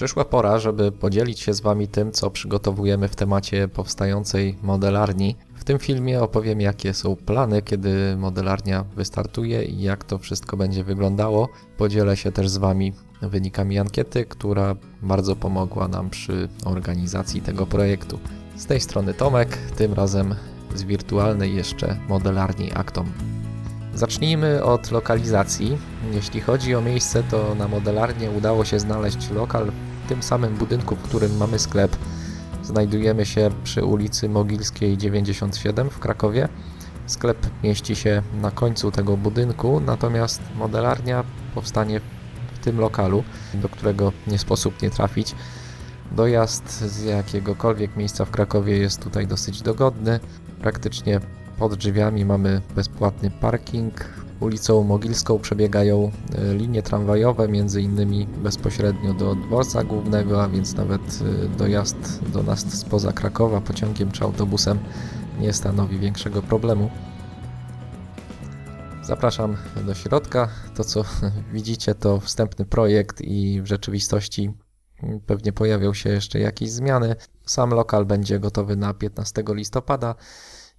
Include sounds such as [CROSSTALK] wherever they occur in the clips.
Przyszła pora, żeby podzielić się z Wami tym, co przygotowujemy w temacie powstającej modelarni. W tym filmie opowiem, jakie są plany, kiedy modelarnia wystartuje i jak to wszystko będzie wyglądało. Podzielę się też z Wami wynikami ankiety, która bardzo pomogła nam przy organizacji tego projektu. Z tej strony Tomek, tym razem z wirtualnej jeszcze modelarni Actom. Zacznijmy od lokalizacji. Jeśli chodzi o miejsce, to na modelarnię udało się znaleźć lokal tym samym budynku, w którym mamy sklep. Znajdujemy się przy ulicy Mogilskiej 97 w Krakowie. Sklep mieści się na końcu tego budynku, natomiast modelarnia powstanie w tym lokalu, do którego nie sposób nie trafić. Dojazd z jakiegokolwiek miejsca w Krakowie jest tutaj dosyć dogodny. Praktycznie pod drzwiami mamy bezpłatny parking. Ulicą Mogilską przebiegają e, linie tramwajowe, między innymi bezpośrednio do dworca głównego, a więc nawet e, dojazd do nas spoza Krakowa pociągiem czy autobusem nie stanowi większego problemu. Zapraszam do środka. To, co [LAUGHS] widzicie, to wstępny projekt i w rzeczywistości pewnie pojawią się jeszcze jakieś zmiany. Sam lokal będzie gotowy na 15 listopada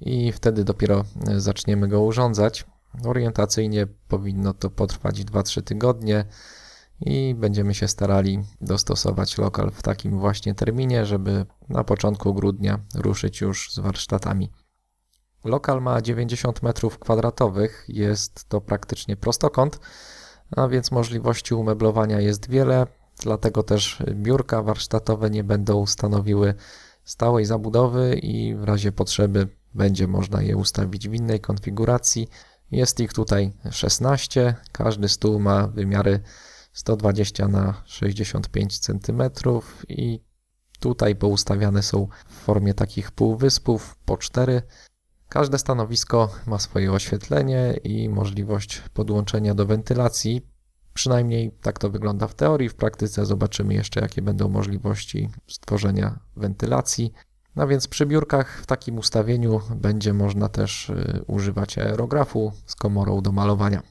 i wtedy dopiero e, zaczniemy go urządzać. Orientacyjnie powinno to potrwać 2-3 tygodnie i będziemy się starali dostosować lokal w takim właśnie terminie, żeby na początku grudnia ruszyć już z warsztatami. Lokal ma 90 m2, jest to praktycznie prostokąt, a więc możliwości umeblowania jest wiele, dlatego też biurka warsztatowe nie będą stanowiły stałej zabudowy i w razie potrzeby będzie można je ustawić w innej konfiguracji. Jest ich tutaj 16. Każdy stół ma wymiary 120 na 65 cm i tutaj poustawiane są w formie takich półwyspów po 4. Każde stanowisko ma swoje oświetlenie i możliwość podłączenia do wentylacji. Przynajmniej tak to wygląda w teorii. W praktyce zobaczymy jeszcze, jakie będą możliwości stworzenia wentylacji. No więc przy biurkach w takim ustawieniu będzie można też y, używać aerografu z komorą do malowania.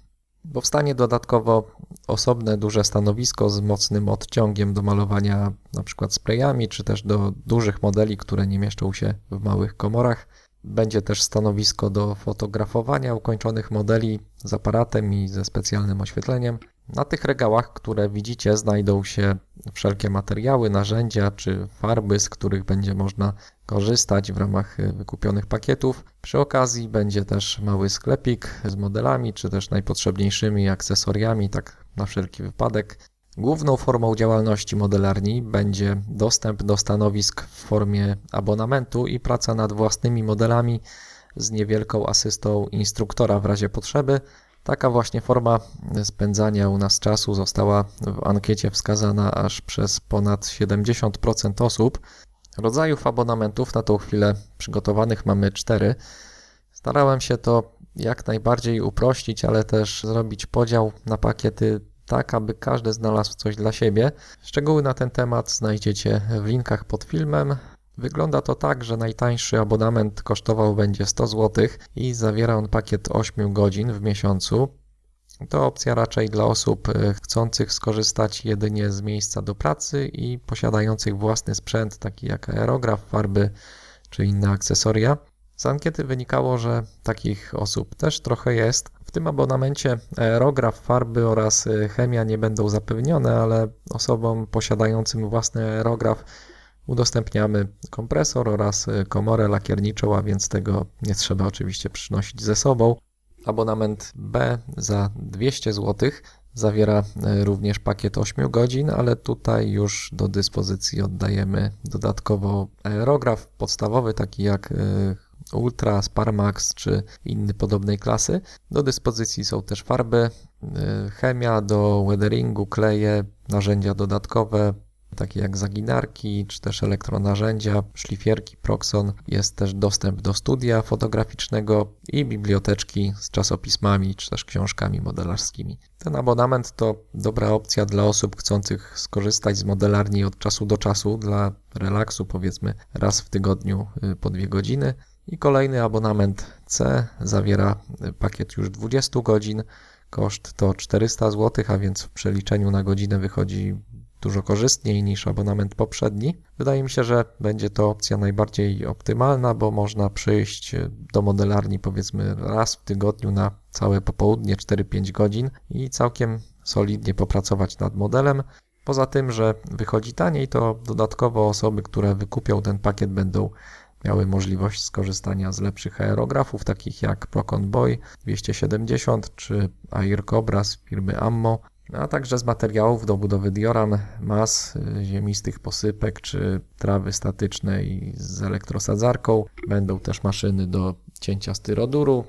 Powstanie dodatkowo osobne duże stanowisko z mocnym odciągiem do malowania np. sprayami, czy też do dużych modeli, które nie mieszczą się w małych komorach. Będzie też stanowisko do fotografowania ukończonych modeli z aparatem i ze specjalnym oświetleniem. Na tych regałach, które widzicie, znajdą się wszelkie materiały, narzędzia czy farby, z których będzie można korzystać w ramach wykupionych pakietów. Przy okazji będzie też mały sklepik z modelami, czy też najpotrzebniejszymi akcesoriami, tak na wszelki wypadek. Główną formą działalności modelarni będzie dostęp do stanowisk w formie abonamentu i praca nad własnymi modelami z niewielką asystą instruktora w razie potrzeby. Taka właśnie forma spędzania u nas czasu została w ankiecie wskazana aż przez ponad 70% osób. Rodzajów abonamentów na tą chwilę przygotowanych mamy cztery. Starałem się to jak najbardziej uprościć, ale też zrobić podział na pakiety tak, aby każdy znalazł coś dla siebie. Szczegóły na ten temat znajdziecie w linkach pod filmem. Wygląda to tak, że najtańszy abonament kosztował będzie 100 zł i zawiera on pakiet 8 godzin w miesiącu. To opcja raczej dla osób e, chcących skorzystać jedynie z miejsca do pracy i posiadających własny sprzęt, taki jak aerograf, farby czy inne akcesoria. Z ankiety wynikało, że takich osób też trochę jest. W tym abonamencie aerograf, farby oraz e, chemia nie będą zapewnione, ale osobom posiadającym własny aerograf udostępniamy kompresor oraz e, komorę lakierniczą, a więc tego nie trzeba oczywiście przynosić ze sobą. Abonament B za 200 zł zawiera e, również pakiet 8 godzin, ale tutaj już do dyspozycji oddajemy dodatkowo aerograf podstawowy, taki jak Ultra, Sparmax czy inny podobnej klasy. Do dyspozycji są też farby, chemia do weatheringu, kleje, narzędzia dodatkowe, takie jak zaginarki, czy też elektronarzędzia, szlifierki Proxon. Jest też dostęp do studia fotograficznego i biblioteczki z czasopismami, czy też książkami modelarskimi. Ten abonament to dobra opcja dla osób chcących skorzystać z modelarni od czasu do czasu dla relaksu, powiedzmy raz w tygodniu y, po dwie godziny. I kolejny abonament C zawiera pakiet już 20 godzin. Koszt to 400 zł, a więc w przeliczeniu na godzinę wychodzi dużo korzystniej niż abonament poprzedni. Wydaje mi się, że będzie to opcja najbardziej optymalna, bo można przyjść do modelarni powiedzmy raz w tygodniu na całe popołudnie 4-5 godzin i całkiem solidnie popracować nad modelem. Poza tym, że wychodzi taniej, to dodatkowo osoby, które wykupią ten pakiet będą miały możliwość skorzystania z lepszych aerografów, takich jak Procon Boy 270 czy Air Cobra z firmy Ammo, a także z materiałów do budowy dioram, mas, ziemistych posypek czy trawy statycznej z elektrosadzarką. Będą też maszyny do cięcia styroduru.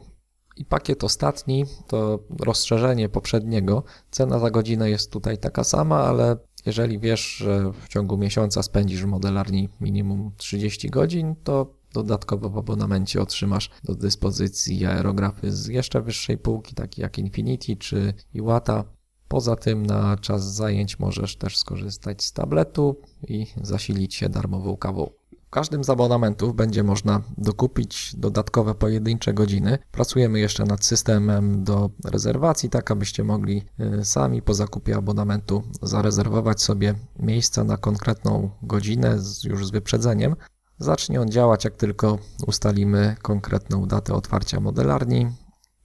I pakiet ostatni to rozszerzenie poprzedniego. Cena za godzinę jest tutaj taka sama, ale jeżeli wiesz, że w ciągu miesiąca spędzisz w modelarni minimum 30 godzin, to dodatkowo w abonamencie otrzymasz do dyspozycji aerografy z jeszcze wyższej półki, takie jak Infinity czy Iwata. Poza tym na czas zajęć możesz też skorzystać z tabletu i zasilić się darmową kawą. Każdym z abonamentów będzie można dokupić dodatkowe pojedyncze godziny. Pracujemy jeszcze nad systemem do rezerwacji, tak abyście mogli y, sami po zakupie abonamentu zarezerwować sobie miejsce na konkretną godzinę z, już z wyprzedzeniem. Zacznie on działać, jak tylko ustalimy konkretną datę otwarcia modelarni.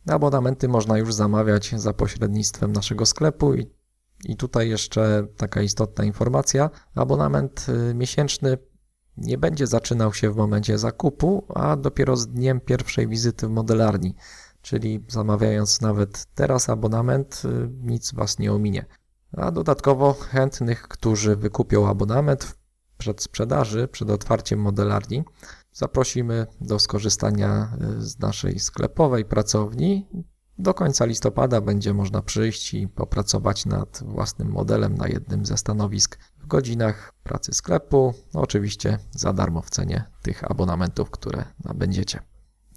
Abonamenty można już zamawiać za pośrednictwem naszego sklepu i, i tutaj jeszcze taka istotna informacja. Abonament y, miesięczny nie będzie zaczynał się w momencie zakupu, a dopiero z dniem pierwszej wizyty w modelarni. Czyli zamawiając nawet teraz abonament, y, nic Was nie ominie. A dodatkowo chętnych, którzy wykupią abonament przed sprzedaży, przed otwarciem modelarni, zaprosimy do skorzystania y, z naszej sklepowej pracowni. Do końca listopada będzie można przyjść i popracować nad własnym modelem na jednym ze stanowisk w godzinach pracy sklepu, no oczywiście za darmo w cenie tych abonamentów, które nabędziecie.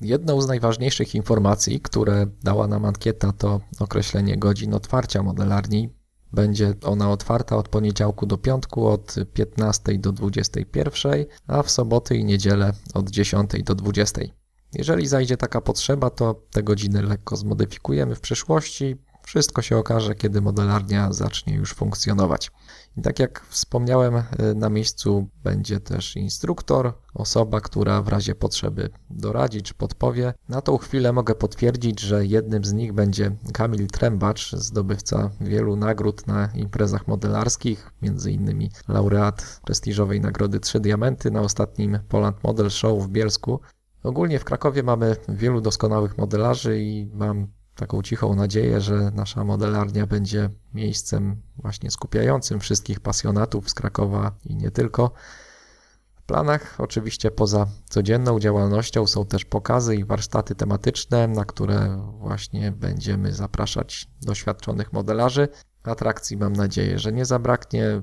Jedną z najważniejszych informacji, które dała nam ankieta, to określenie godzin otwarcia modelarni. Będzie ona otwarta od poniedziałku do piątku od 15 do 21, a w soboty i niedzielę od 10 do 20. Jeżeli zajdzie taka potrzeba, to te godziny lekko zmodyfikujemy w przyszłości. Wszystko się okaże, kiedy modelarnia zacznie już funkcjonować. I tak jak wspomniałem, y, na miejscu będzie też instruktor, osoba, która w razie potrzeby doradzi czy podpowie. Na tą chwilę mogę potwierdzić, że jednym z nich będzie Kamil Trębacz, zdobywca wielu nagród na imprezach modelarskich, m.in. laureat prestiżowej nagrody 3 Diamenty na ostatnim Poland Model Show w Bielsku. Ogólnie w Krakowie mamy wielu doskonałych modelarzy i mam taką cichą nadzieję, że nasza modelarnia będzie miejscem właśnie skupiającym wszystkich pasjonatów z Krakowa i nie tylko. W planach, oczywiście poza codzienną działalnością, są też pokazy i warsztaty tematyczne, na które właśnie będziemy zapraszać doświadczonych modelarzy. Atrakcji mam nadzieję, że nie zabraknie.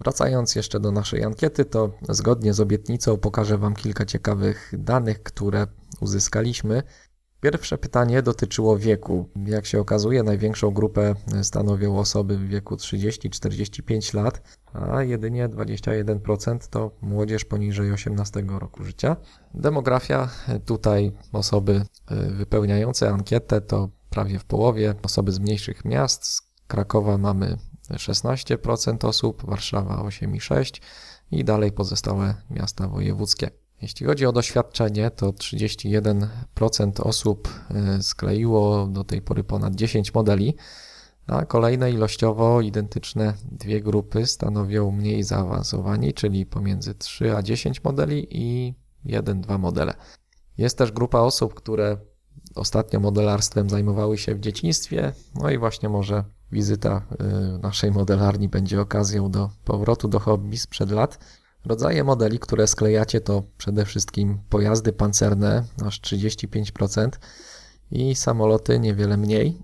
Wracając jeszcze do naszej ankiety, to zgodnie z obietnicą pokażę Wam kilka ciekawych danych, które uzyskaliśmy. Pierwsze pytanie dotyczyło wieku. Jak się okazuje, największą grupę stanowią osoby w wieku 30-45 lat, a jedynie 21% to młodzież poniżej 18 roku życia. Demografia tutaj osoby y, wypełniające ankietę to prawie w połowie osoby z mniejszych miast. Z Krakowa mamy 16% osób, Warszawa 8,6% i dalej pozostałe miasta wojewódzkie. Jeśli chodzi o doświadczenie, to 31% osób e, skleiło do tej pory ponad 10 modeli, a kolejne ilościowo identyczne dwie grupy stanowią mniej zaawansowani, czyli pomiędzy 3 a 10 modeli i 1-2 modele. Jest też grupa osób, które ostatnio modelarstwem zajmowały się w dzieciństwie, no i właśnie może wizyta e, naszej modelarni będzie okazją do powrotu do hobby sprzed lat. Rodzaje modeli, które sklejacie to przede wszystkim pojazdy pancerne, aż 35% i samoloty niewiele mniej.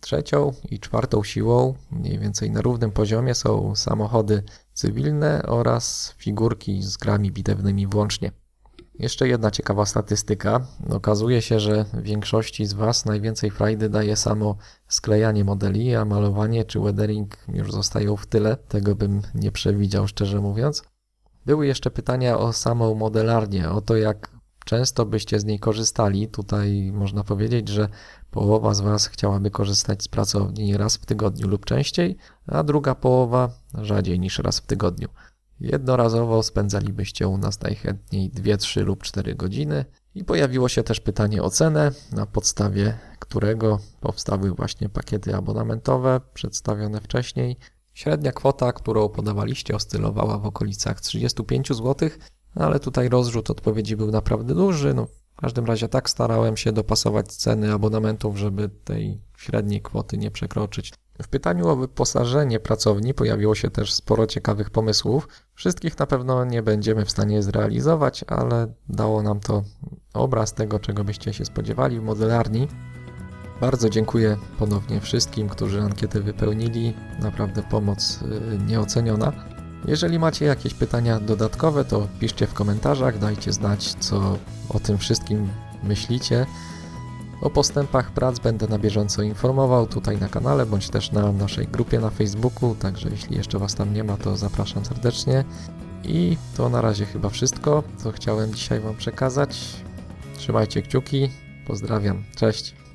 Trzecią i czwartą siłą, mniej więcej na równym poziomie, są samochody cywilne oraz figurki z grami bitewnymi włącznie. Jeszcze jedna ciekawa statystyka. Okazuje się, że większości z Was najwięcej frajdy daje samo sklejanie modeli, a malowanie czy weathering już zostają w tyle. Tego bym nie przewidział, szczerze mówiąc. Były jeszcze pytania o samą modelarnię, o to jak często byście z niej korzystali. Tutaj można powiedzieć, że połowa z Was chciałaby korzystać z pracowni raz w tygodniu lub częściej, a druga połowa rzadziej niż raz w tygodniu. Jednorazowo spędzalibyście u nas najchętniej 2, 3 lub 4 godziny i pojawiło się też pytanie o cenę, na podstawie którego powstały właśnie pakiety abonamentowe przedstawione wcześniej. Średnia kwota, którą podawaliście, oscylowała w okolicach 35 zł, ale tutaj rozrzut odpowiedzi był naprawdę duży. No, w każdym razie tak starałem się dopasować ceny abonamentów, żeby tej średniej kwoty nie przekroczyć. W pytaniu o wyposażenie pracowni pojawiło się też sporo ciekawych pomysłów. Wszystkich na pewno nie będziemy w stanie zrealizować, ale dało nam to obraz tego, czego byście się spodziewali w modelarni. Bardzo dziękuję ponownie wszystkim, którzy ankietę wypełnili. Naprawdę pomoc y, nieoceniona. Jeżeli macie jakieś pytania dodatkowe, to piszcie w komentarzach, dajcie znać, co o tym wszystkim myślicie. O postępach prac będę na bieżąco informował tutaj na kanale, bądź też na naszej grupie na Facebooku, także jeśli jeszcze Was tam nie ma, to zapraszam serdecznie. I to na razie chyba wszystko, co chciałem dzisiaj Wam przekazać. Trzymajcie kciuki, pozdrawiam, cześć.